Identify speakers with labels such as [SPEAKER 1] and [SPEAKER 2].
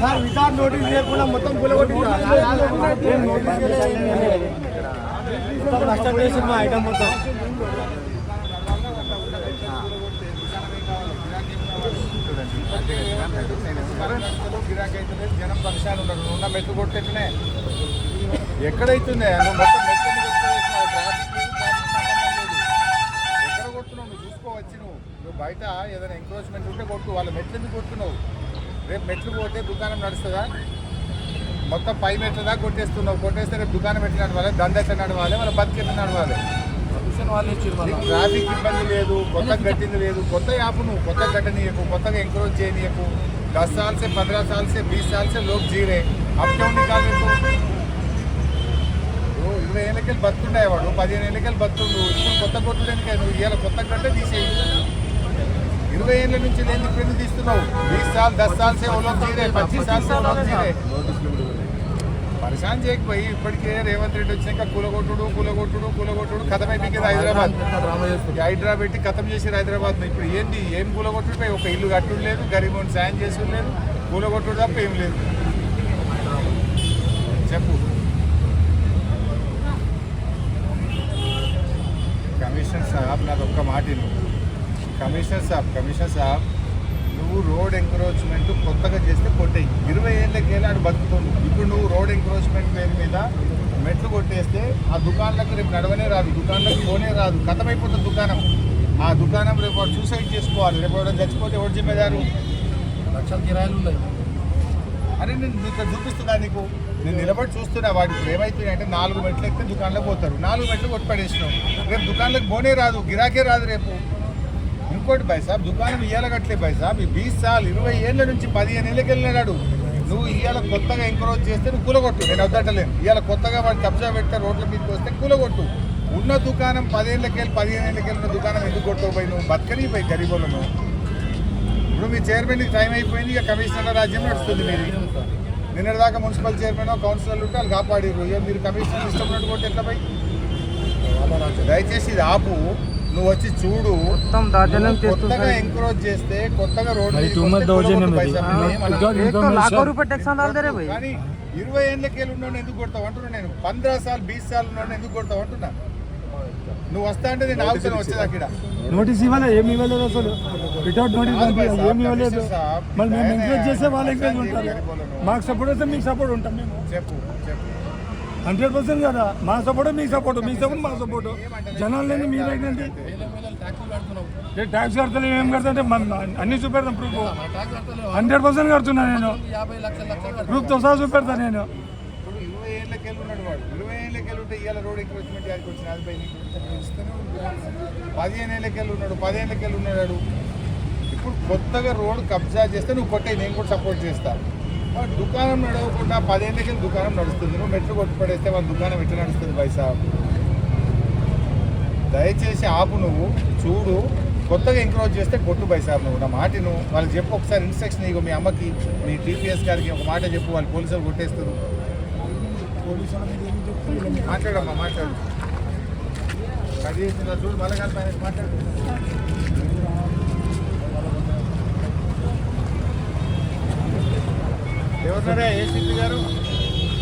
[SPEAKER 1] Sir without notice లేకుండా మొత్తం కూలగొట్టి నష్టం చేసి మా ఐటమ్ మొత్తం
[SPEAKER 2] జనం పరిశాలు ఉన్నారు ఉన్న మెట్లు కొట్టేట్లనే ఎక్కడైతుందే మొత్తం మెట్లు ఏదైనా ఎంక్రోచ్మెంట్ ఉంటే కొట్టు వాళ్ళు మెట్లు ఎందుకు కొడుతున్నావు రేపు మెట్లు పోతే దుకాణం నడుస్తుందా? మొత్తం పై మెట్ల దాకా కొట్టేస్తున్నావు. కొట్టేస్తే రేపు దుకాణం ఎట్లా నడవాలి? దండ ఎట్లా నడవాలి? వాళ్ళ బతికి ఎట్లా నడవాలి? ట్రాఫిక్ ఇబ్బంది లేదు కొత్త గట్టింది లేదు. కొత్త యాప్ నువ్వు కొత్త గట్టనియకు కొత్తగా ఎంక్రోజ్ చేయనీయకు. దస్ साल से पंद्रह బీస్ से లోక్ జీరే. से लोग ఇరవై ఏళ్ళకెళ్ళి బతుకుండేవాడు పదిహేను ఏళ్ళకెళ్ళి బతుకుండు ఇప్పుడు కొత్త కొట్టుడు ఎందుకే నువ్వు? ఇవాళ కొత్త కట్టే తీసేయి. ఇరవై ఏళ్ళ నుంచి ఎందుకు తీస్తున్నావు. బీస్ సార్ దస్ సార్ సేవలోకిరే ఓలో తీరే పచ్చీస్ సాల్ సే పరిశాన్ చేయకపోయి ఇప్పటికే రేవంత్ రెడ్డి వచ్చాక కూలగొట్టుడు కూలగొట్టుడు కూలగొట్టుడు కథం అయిపోయింది హైదరాబాద్. హైడ్రా పెట్టి కథం చేసి హైదరాబాద్ ఇప్పుడు ఏంది? ఏం కూలగొట్టుడిపై ఒక ఇల్లు కట్టుడు లేదు గరీబోని సాయం చేసుడు లేదు కూలగొట్టుడు తప్ప ఏం లేదు. చెప్పు. కమిషన్ సార్ నాకు ఒక్క మాట కమిషనర్ సాబ్ కమిషనర్ సాబ్ నువ్వు రోడ్ ఎంక్రోచ్మెంట్ కొత్తగా చేస్తే కొట్టేయి. ఇరవై ఏళ్ళకేళ్ళి ఆడు బతుకుతుంది ఇప్పుడు నువ్వు రోడ్ ఎంక్రోచ్మెంట్ పేరు మీద మెట్లు కొట్టేస్తే ఆ దుకాణాలకు రేపు నడవనే రాదు దుకాణాలకు పోనే రాదు. కథమైపోతుంది దుకాణం. ఆ దుకాణం రేపు వాడు సూసైడ్ చేసుకోవాలి. రేపు వాడు చచ్చిపోతే ఎవరు జిమ్మేదారు
[SPEAKER 1] లక్షల కిరాయిలు ఉన్నాయి.
[SPEAKER 2] అరే నేను ఇక్కడ చూపిస్తున్నా నీకు. నేను నిలబడి చూస్తున్నా వాటికి ఏమైతున్నాయి అంటే నాలుగు మెట్లు ఎక్కితే దుకాణంలోకి పోతారు. నాలుగు మెట్లు కొట్టి పడేసినావు. రేపు దుకాణంలోకి పోనే రాదు. గిరాకే రాదు రేపు. ఇంకోటి భాయ్ సాబ్ దుకాణం ఇయ్యాల కట్టలే భాయ్ సాబ్. ఈ బీస్ సాల్ ఇరవై ఏళ్ళ నుంచి పదిహేను ఏళ్ళకి వెళ్ళినాడు నువ్వు ఇవాళ కొత్తగా ఎంకరేజ్ చేస్తే నువ్వు కూలగొట్టు. నేను వద్దటలేను ఇవాళ కొత్తగా వాడు కబ్జా పెట్టే రోడ్ల మీదకి వస్తే కూలగొట్టు. ఉన్న దుకాణం పదేళ్ళకి వెళ్ళి పదిహేను ఏళ్ళకి వెళ్ళిన దుకాణం ఎందుకు కొట్టవు పోయి నువ్వు బతకని పోయి గరీబులను. ఇప్పుడు మీ చైర్మన్కి టైం అయిపోయింది ఇక కమిషనర్ రాజ్యం నడుస్తుంది మీరు నిన్నటిదాకా మున్సిపల్ చైర్మన్ కౌన్సిలర్లు ఉంటే వాళ్ళు కాపాడిరు ఇక మీరు కమిషనర్ ఇష్టం ఉన్నట్టు కొట్టి ఎట్లా పోయి దయచేసి ఇది ఆపు. నువ్వు వచ్చి చూడు.
[SPEAKER 3] మొత్తం
[SPEAKER 2] కొత్తగా ఎంకరేజ్ చేస్తే కొత్తగా
[SPEAKER 3] రోడ్
[SPEAKER 2] కానీ ఇరవై ఏళ్ళకి వెళ్ళి ఎందుకు కొడతావు అంటున్నా నేను. పంద్రా సార్లు బీస్ సార్లు ఎందుకు కొడతావు అంటున్నా. నువ్వు వస్తా అంటే నేను ఆలోచన వచ్చేది
[SPEAKER 1] నోటీస్ ఇవ్వలే ఏమి ఇవ్వలేదు అసలు. వితౌట్ నోటీస్ ఏమి ఇవ్వలేదు. మళ్ళీ వాళ్ళు మాకు సపోర్ట్ వస్తే మీకు సపోర్ట్ ఉంటాం మేము.
[SPEAKER 2] చెప్పు.
[SPEAKER 1] హండ్రెడ్ పర్సెంట్ కదా. మా సపోర్ట్ మీ సపోర్ట్ మీ సపోర్ట్ మా సపోర్ట్. జనాలు లేని మీరేంటంటే ట్యాక్స్ కడతలే ఏం కడతా అన్ని చూపెడతాం ప్రూఫ్. హండ్రెడ్ పర్సెంట్ కడుతున్నా నేను. ప్రూఫ్తో సహా చూపెడతా నేను.
[SPEAKER 2] ఇప్పుడు ఇరవై ఏళ్ళకి ఉన్నాడు వాడు. ఇరవై ఏళ్ళకి వెళ్ళి ఇవాళ రోడ్ ఎంకరేజ్మెంట్ యాడికి వచ్చిన అది పై పదిహేను ఏళ్ళకి ఉన్నాడు పదిహేనులకి ఉన్నాడు. ఇప్పుడు కొత్తగా రోడ్ కబ్జా చేస్తే నువ్వు కొట్టే నేను కూడా సపోర్ట్ చేస్తాను దుకాణం నడవకుండా పదేళ్ళకి దుకాణం నడుస్తుంది. నువ్వు మెట్లు కొట్టుపడేస్తే వాళ్ళ దుకాణం ఎట్లా నడుస్తుంది పైసా? దయచేసి ఆపు నువ్వు చూడు కొత్తగా ఎంకరేజ్ చేస్తే కొట్టు బైసాబ్ నువ్వు. నా మాట నువ్వు వాళ్ళు చెప్పు ఒకసారి ఇన్స్ట్రక్షన్ ఇవ్వ మీ అమ్మకి మీ టీపీఎస్ గారికి ఒక మాట చెప్పు వాళ్ళు పోలీసులు కొట్టేస్తారు. మాట్లాడమ్మా మాట్లాడు. కట్ చేసిన చూడు మళ్ళీ కానీ మాట్లాడు. ఎవరున్నారా ఏసీపీ గారు?